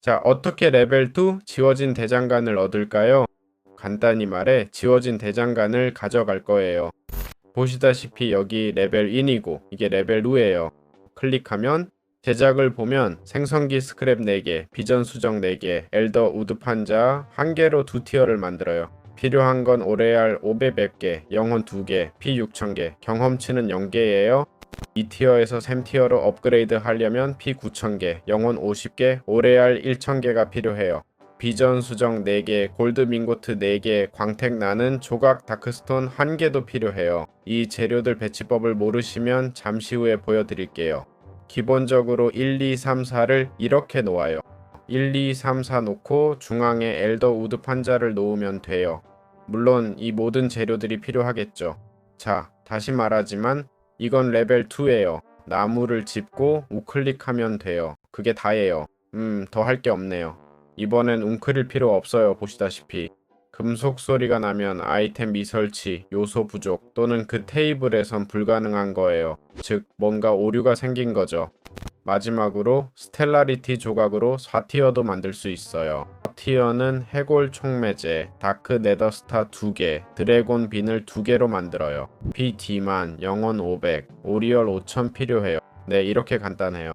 자, 어떻게 레벨 2 지워진 대장간을 얻을까요? 간단히 말해 지워진 대장간을 가져갈 거예요. 보시다시피 여기 레벨 1이고 이게 레벨 2예요. 클릭하면 제작을 보면 생성기 스크랩 4개, 비전 수정 4개, 엘더 우드 판자 1개로 두 티어를 만들어요. 필요한 건 오레알 500개, 영혼 2개, 피 6000개, 경험치는 0개예요. 2티어에서 3티어로 업그레이드 하려면 피 9000개, 영혼 50개, 오레알 1000개가 필요해요. 비전 수정 4개, 골드 밍고트 4개, 광택 나는 조각 다크스톤 1개도 필요해요. 이 재료들 배치법을 모르시면 잠시 후에 보여드릴게요. 기본적으로 1, 2, 3, 4를 이렇게 놓아요. 1, 2, 3, 4 놓고 중앙에 엘더 우드 판자를 놓으면 돼요. 물론 이 모든 재료들이 필요하겠죠. 자, 다시 말하지만 이건 레벨 2예요. 나무를 짚고 우클릭하면 돼요. 그게 다예요. 음, 더 할 게 없네요. 이번엔 웅크릴 필요 없어요. 보시다시피. 금속 소리가 나면 아이템 미설치, 요소 부족 또는 그 테이블에선 불가능한 거예요. 즉, 뭔가 오류가 생긴 거죠. 마지막으로 스텔라리티 조각으로 4티어도 만들 수 있어요. 4티어는 해골 총매제, 다크 네더스타 2개, 드래곤 빈을 2개로 만들어요. PD만, 영혼 500, 오리얼 5000 필요해요. 네, 이렇게 간단해요.